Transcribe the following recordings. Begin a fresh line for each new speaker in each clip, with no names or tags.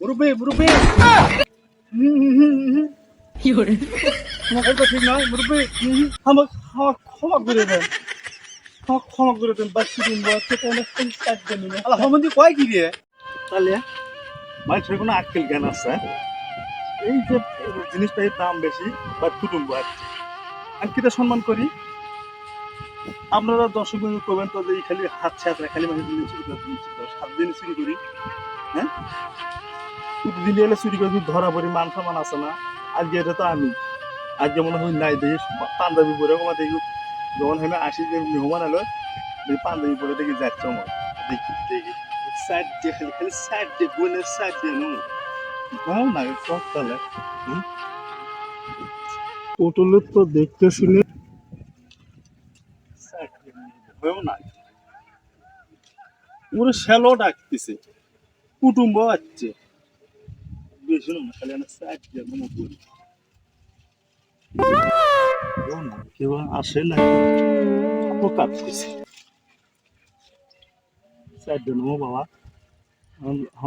মুরব্বী মুরব্বী আমার কথা ঠিক নয় মুরব্বী আমার আমার ক্ষমা করে দেন আমার ক্ষমা করে দেন বাচ্চি দিন বাচ্চা কেন কাজ দেন আলহামদি কয় কি রে তাহলে মানুষের কোনো আক্কেল জ্ঞান আছে এই যে জিনিসটার দাম বেশি বা কুটুম্ব আর কি। আমি কিটা সম্মান করি আপনারা দর্শক বন্ধু করবেন তো খালি হাত ছাত্রা খালি মানুষ চুরি করে দিন চুরি করে, সাত দিনে হ্যাঁ এলে চুরি করে ধরা পড়ি, মান সম্মান আছে না। আজকে এটা তো আমি। আজকে মনে হয় নাই দেখি, পাঞ্জাবি পরে আমার দেখি। যখন আমি আসি যে মেহমান এলো, দেখি পাঞ্জাবি পরে দেখি যাচ্ছে আমার। দেখি দেখি। সাইড দিয়ে খালি খালি সাইড দিয়ে, বোনের সাইড দিয়ে নো ভালো লাগে সব তাহলে পটলের তো দেখতে শুনে। হয়েও না। ওরা শ্যালো ডাকতেছে। কুটুম্ব আছে বেশি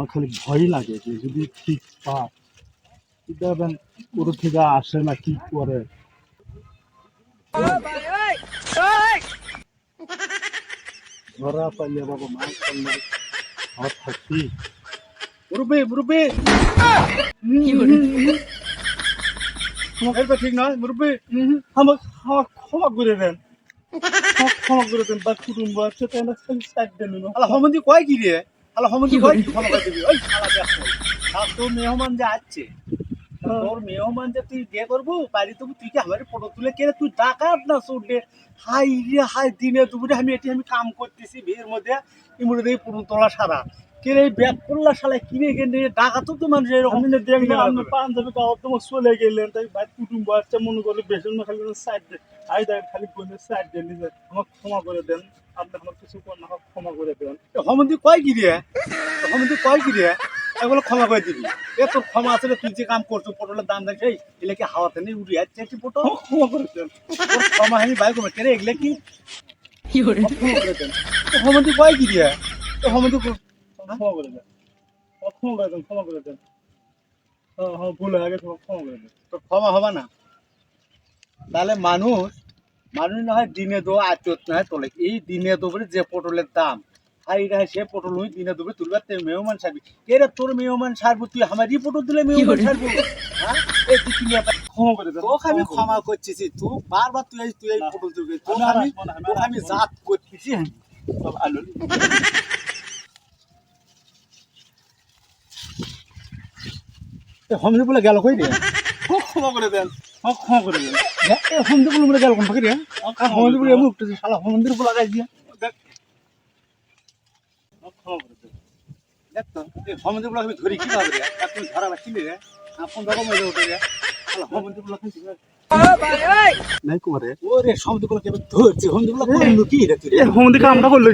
খালি ভয় লাগে যে যদি ঠিক পা দেখবেন থেকে আসে না কি করে ধরা পাইলে বাবা মাছ আমার থাকি তো ঠিক নয় আমার ক্ষমা করে দেন। ক্ষমা করে দেন বাদ কুটুম্ব আছে, তাই না? সাইড দেন আলহামদি কয় কি রে? আলহামদি কয় কি? ক্ষমা করে দিবি। ওই শালা দেখো। আর তোর মেহমান যে আসছে তোর মেহমান যে তুই বিয়ে করব, বাড়ি তবু তুই কি আমার ফটো তুলে কে তুই ডাকাত না চোরলে হাই রে, হাই, দিনে দুপুরে আমি এটি আমি কাম করতেছি বিয়ের মধ্যে। ইমুড়ে দেখি পুরো তোলা সারা। কে রে ব্যাগ করলা শালা কিনে কিনে ডাকাত তো মানুষ এরকম। দেখলাম আপনি পাঞ্জাবি কাপড় তোমার চলে গেলেন তাই ভাই কুটুম্ব আসছে মনে করলে বেসন খালি সাইড দেন আই দেন খালি বোনের সাইড দেন নিজে আমার ক্ষমা করে দেন আপনি আমার কিছু কর না আমাকে ক্ষমা করে দেন। হমন্দি কয় কি রে হমন্দি কয় কি এগুলো ক্ষমা করে দিবি। এ তোর ক্ষমা আছে তুই যে কাম করছ পটলের দাম দেখ সেই এগুলো কি হাওয়াতে নেই উড়ি যাচ্ছে একটি পটল? ক্ষমা করে দেন। ক্ষমা আমি বাইক কেরে এগুলো কি? ক্ষমা করে দেন। তো হমন্দি কয় কি রে তো হমন্দি ক্ষমা করে দেন। ক্ষমা করে দেন ক্ষমা করে দেন। হ্যাঁ হ্যাঁ ভুল হয়ে গেছে ক্ষমা করে দেন। তো ক্ষমা হবে না। তাহলে মানুষ মানুষ না হয় দিনে দো আচত না হয় তোলে। এই দিনে দোবরে যে পটলের দাম হাই রে সে পটল হই দিনে দোবরে তুলবার তে মেহমান সারবি। কে রে তোর মেহমান সারবো তুই আমারই পটল দিলে মেহমান সারবো? হ্যাঁ? এই তুই কি ক্ষমা করে দে তোকে আমি ক্ষমা করতেছি তুই বারবার তুই তুই এই পটল দিবি। তোকে আমি তোকে আমি জাত করতেছি। আলু। হমজুপুলে গেল কই দিয়ে ক্ষমা করে দেন। গেল কোন ফাঁকি দিয়ে হমজুপুলে মুখটা শালা হমজুর পোলা গাছ দিয়ে। দেখ। ক্ষমা করে দেন। দেখ তো এই হমজুপুলা আমি ধরি কি ভাবে এখন ধরা বাসিলি রে। আপন রকম হয়ে উঠে রে? শালা হমজুপুলা খাইছি নাই কুমারে ওরে সমুদ্রগুলো কেবল ধরছে? হমদুগুলো করল কি রে তুই? হমদি কামটা করল